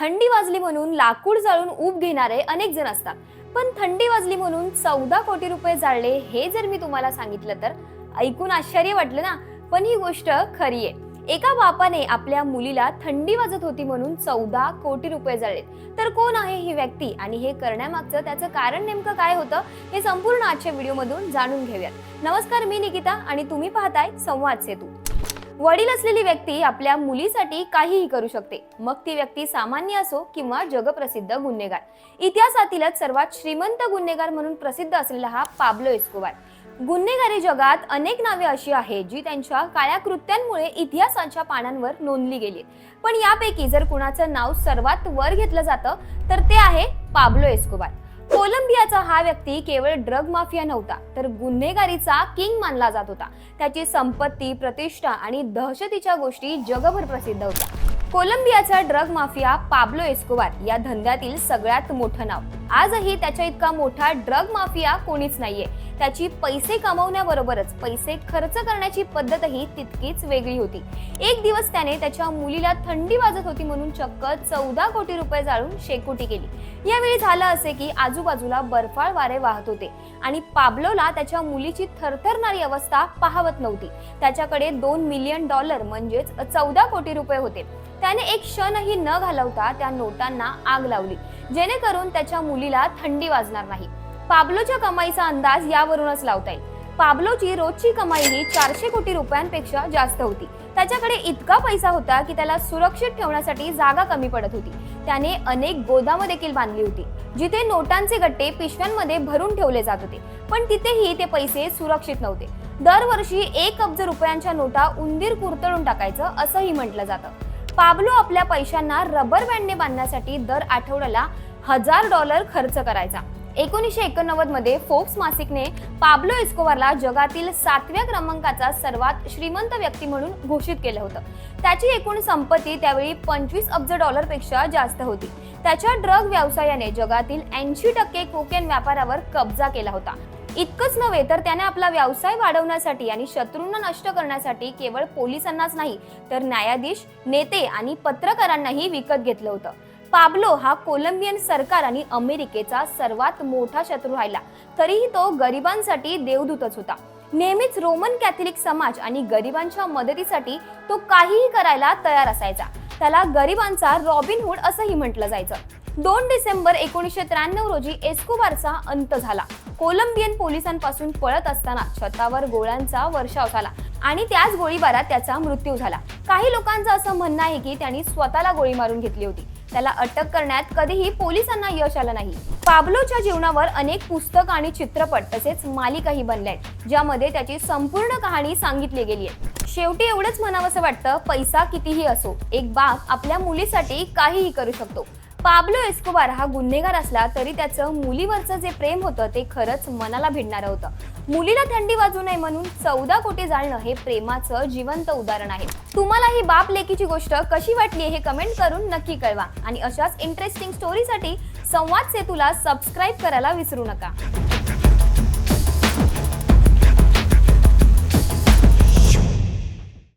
थंडी वाजली म्हणून लाकूड जाळून ऊब घेणारे अनेक जण असतात. पण थंडी वाजली म्हणून चौदा कोटी रुपये जाळले हे जर मी तुम्हाला सांगितलं तर ऐकून आश्चर्य वाटलं ना? पण ही गोष्ट खरी आहे. एका बापाने आपल्या मुलीला थंडी वाजत होती म्हणून चौदा कोटी रुपये जाळले. तर कोण आहे ही व्यक्ती आणि हे करण्यामागचं त्याचं कारण नेमकं काय होतं हे संपूर्ण आजच्या व्हिडिओमधून जाणून घेऊयात. नमस्कार मी निकिता आणि तुम्ही पाहताय संवाद सेतू. वडील असलेली व्यक्ती आपल्या मुलीसाठी काहीही करू शकते. मग ती व्यक्ती सामान्य असो किंवा जगप्रसिद्ध गुन्हेगार. इतिहासातीलच सर्वात श्रीमंत गुन्हेगार म्हणून प्रसिद्ध असलेला हा पाब्लो एस्कोबार. गुन्हेगारी जगात अनेक नावे अशी आहेत जी त्यांच्या काळ्या कृत्यांमुळे इतिहासाच्या पानांवर नोंदली गेली पण यापैकी जर कुणाचं नाव सर्वात वर घेतलं जातं तर ते आहे पाब्लो एस्कोबार. कोलंबियाचा हा व्यक्ती केवळ ड्रग माफिया नव्हता तर गुन्हेगारीचा किंग मानला जात होता. त्याची संपत्ती प्रतिष्ठा आणि दहशतीच्या गोष्टी जगभर प्रसिद्ध होत्या. कोलंबियाचा ड्रग माफिया पाब्लो एस्कोबार या धंद्यातील सगळ्यात मोठं नाव. आजही त्याच्या इतका मोठा ड्रग माफिया कोणीच नाहीये. त्याची पैसे कमवण्याबरोबरच पैसे खर्च करण्याची पद्धतही तितकीच वेगळी होती. एक दिवस त्याने त्याच्या मुलीला थंडी वाजत होती म्हणून चक्क चौदा कोटी रुपये जाळून शेकोटी केली. यावेळी झालं असे की आजूबाजूला बर्फाळ वारे वाहत होते आणि पाब्लोला त्याच्या मुलीची थरथरणारी अवस्था पाहवत नव्हती. त्याच्याकडे दोन मिलियन डॉलर म्हणजेच चौदा कोटी रुपये होते. त्याने एक क्षणही न घालवता त्या नोटांना आग लावली. जेणेकरून त्याच्या मुलीला थंडी वाजणार नाही. पाब्लोच्या कमाईचा अंदाज यावरूनच लावता येईल. पाब्लोची रोजची कमाई ही चारशे कोटी रुपयांपेक्षा जास्त होती. त्याच्याकडे इतका पैसा होता की त्याला सुरक्षित ठेवण्यासाठी जागा कमी पडत होती. त्याने अनेक गोदाम देखील बांधली होती जिथे नोटांचे गट्टे पिशव्यांमध्ये भरून ठेवले जात होते. पण तिथेही ते पैसे सुरक्षित नव्हते. दरवर्षी एक अब्ज रुपयांच्या नोटा उंदीर कुरतडून टाकायचं असंही म्हटलं जातं. पाब्लो आपल्या पैशांना रबर बँडने बांधण्यासाठी दर आठवड्याला हजार डॉलर खर्च करायचा. एकोणीसशे एकोणनव्वदमध्ये फोक्स मासिकने पाब्लो एस्कोबारला जगातील सातव्या क्रमांकाचा सर्वात श्रीमंत व्यक्ती म्हणून घोषित केलं होतं. त्याची एकूण संपत्ती त्यावेळी पंचवीस अब्ज डॉलरपेक्षा जास्त होती. त्याच्या ड्रग व्यवसायाने जगातील ऐंशी टक्के कोकेन व्यापारावर कब्जा केला होता. इतकंच नव्हे तर त्याने आपला व्यवसाय वाढवण्यासाठी आणि शत्रूंना नष्ट करण्यासाठी केवळ पोलिसांनाच नाही तर न्यायाधीश नेते आणि पत्रकारांनाही विकत घेतलं होतं. पाब्लो हा कोलंबियन सरकार आणि अमेरिकेचा सर्वात मोठा शत्रू राहिला. तरीही तो गरिबांसाठी देवदूतच होता. नेहमीच रोमन कॅथलिक समाज आणि गरिबांच्या मदतीसाठी तो काहीही करायला तयार असायचा. त्याला गरिबांचा रॉबिन हुड असंही म्हटलं जायचं. दोन डिसेंबर एकोणीसशे त्र्याण्णव रोजी एस्कोबारचा अंत झाला. कोलंबियन पोलिसांपासून पळत असताना छतावर गोळ्यांचा वर्षाव झाला आणि त्याच गोळीबारात त्याचा मृत्यू झाला. काही लोकांचं असं म्हणणं आहे की त्यांनी स्वतःला गोळी मारून घेतली होती. त्याला अटक करण्यात कधीही पोलिसांना यश आलं नाही. पाब्लोच्या जीवनावर अनेक पुस्तक आणि चित्रपट तसेच मालिकाही बनल्या आहेत ज्यामध्ये त्याची संपूर्ण कहाणी सांगितली गेली आहे. शेवटी एवढंच म्हणावंसं वाटतं पैसा कितीही असो एक बाप आपल्या मुलीसाठी काहीही करू शकतो. पाब्लो एस्कोबार हा गुन्हेगार असला तरी त्याचं मुलीवरचं जे प्रेम होतं ते खरंच मनाला भिडणारं होतं. मुलीला थंडी वाजू नये म्हणून चौदा कोटी जाळणं हे प्रेमाचं जिवंत उदाहरण आहे. तुम्हाला ही बाप लेकीची गोष्ट कशी वाटली हे कमेंट करून नक्की कळवा. आणि अशाच इंटरेस्टिंग स्टोरीसाठी संवाद सेतूला सबस्क्राईब करायला विसरू नका.